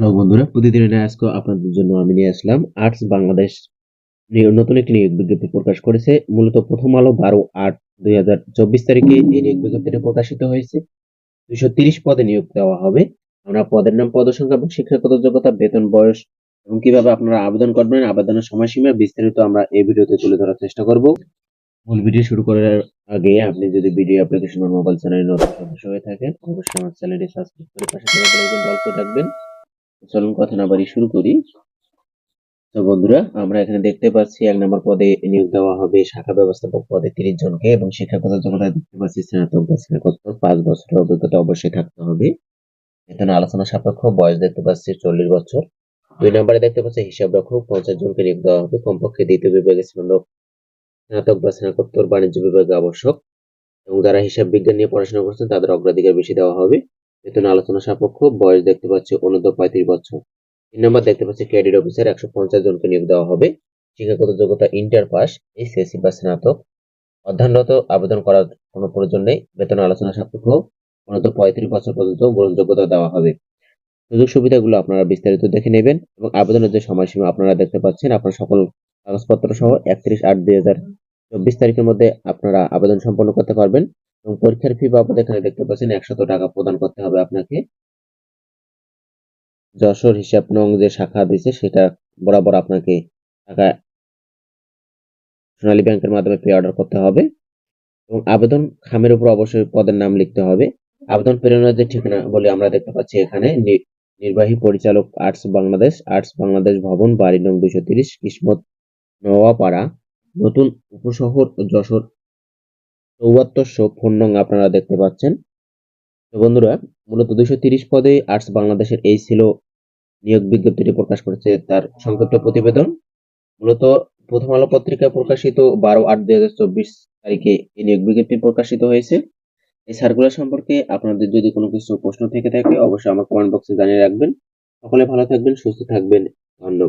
Hello বন্ধুরা, প্রতিদিনের আজকে আপনাদের জন্য আমি নিয়ে আসলাম আর্টস বাংলাদেশ নতুন একটি নিয়োগ বিজ্ঞপ্তি প্রকাশ করেছে। মূলত প্রথম আলো বারো আট দুই হাজার চব্বিশ তারিখে এই নিয়োগ বিজ্ঞপ্তিটা প্রকাশিত হয়েছে। দুইশো তিরিশ পদে নিয়োগ দেওয়া হবে। আমরা পদের নাম পদ সংখ্যা এবং শিক্ষাগত যোগ্যতা, বেতন, বয়স এবং কীভাবে আপনারা আবেদন করবেন, আবেদনের সময়সীমা বিস্তারিত আমরা এই ভিডিওতে তুলে ধরার চেষ্টা করব। মূল ভিডিও শুরু করার আগে আপনি যদি ভিডিও অ্যাপ্লিকেশন মোবাইল চ্যানেলে নতুন সদস্য হয়ে থাকেন, অবশ্যই আমার চ্যানেলটি সাবস্ক্রাইব করে পাশে থাকা রাখবেন। চলুন কথা না বাড়ি শুরু করি। তো বন্ধুরা, আমরা এখানে দেখতে পাচ্ছি এক নম্বর পদে নিয়োগ দেওয়া হবে শাখা ব্যবস্থাপক পদে তিরিশ জনকে এবং শিক্ষাগত যোগ্যতা দেখতে পাচ্ছি স্নাতক বা পাঁচ বছরের অভিজ্ঞতা অবশ্যই থাকতে হবে। এখানে আলোচনা সাপেক্ষ, বয়স দেখতে পাচ্ছি চল্লিশ বছর। দুই নম্বরে দেখতে পাচ্ছি হিসাব রক্ষক, পঞ্চাশ জনকে নিয়োগ দেওয়া হবে। কমপক্ষে দ্বিতীয় বিভাগে স্নাতক স্নাতক বা স্নাতকোত্তর বাণিজ্য বিভাগে আবশ্যক। এবং যারা হিসাব বিজ্ঞান নিয়ে পড়াশোনা করছেন, তাদের অগ্রাধিকার বেশি দেওয়া হবে। বেতন আলোচনা সাপেক্ষ বয়স দেখতে পাচ্ছি অনূর্ধ্ব পঁয়ত্রিশ বছর। তিন নম্বর দেখতে পাচ্ছি ক্রেডিট অফিসার একশো পঞ্চাশ জনকে নিয়োগ দেওয়া হবে। শিক্ষাগত যোগ্যতা ইন্টার পাস এইচএসসি বা স্নাতক। অধ্যয়নরত আবেদন করার কোনো প্রয়োজন নেই। বেতন আলোচনা সাপেক্ষ অনূর্ধ্ব পঁয়ত্রিশ বছর পর্যন্ত গ্রহণযোগ্যতা দেওয়া হবে। সুযোগ সুবিধাগুলো আপনারা বিস্তারিত দেখে নেবেন এবং আবেদনের যে সময়সীমা আপনারা দেখতে পাচ্ছেন, আপনার সকল কাগজপত্র সহ একত্রিশ আট দুই হাজার চব্বিশ তারিখের মধ্যে আপনারা আবেদন সম্পন্ন করতে পারবেন। এবং পরীক্ষার ফি বাবদ এখানে দেখতে পাচ্ছেন একশত টাকা প্রদান করতে হবে আপনাকে। যশোর হিসাব নং যে শাখা দিয়েছে সেটা বরাবর আপনাকে টাকা সোনালী ব্যাংকের মাধ্যমে পে অর্ডার করতে হবে এবং আবেদন খামের উপর অবশ্যই পদের নাম লিখতে হবে। আবেদন প্রেরণের যে ঠিকানা বলে আমরা দেখতে পাচ্ছি এখানে নির্বাহী পরিচালক আর্টস বাংলাদেশ আর্টস বাংলাদেশ ভবন বাড়ি নং দুইশো তিরিশ, কিসমত নওয়াপাড়া, নতুন উপশহর যশোর চৌয়াত্তরশো ফোন নং আপনারা দেখতে পাচ্ছেন। তো বন্ধুরা, মূলত দুইশো তিরিশ পদে আর্টস বাংলাদেশের এই ছিল নিয়োগ বিজ্ঞপ্তিটি প্রকাশ করেছে তার সংক্ষিপ্ত প্রতিবেদন। মূলত প্রথম আলো পত্রিকায় প্রকাশিত বারো আট দুই হাজার চব্বিশ তারিখে এই নিয়োগ বিজ্ঞপ্তি প্রকাশিত হয়েছে। এই সার্কুলার সম্পর্কে আপনাদের যদি কোনো কিছু প্রশ্ন থেকে থাকে, অবশ্যই আমার কমেন্ট বক্সে জানিয়ে রাখবেন। সকলে ভালো থাকবেন, সুস্থ থাকবেন। ধন্যবাদ।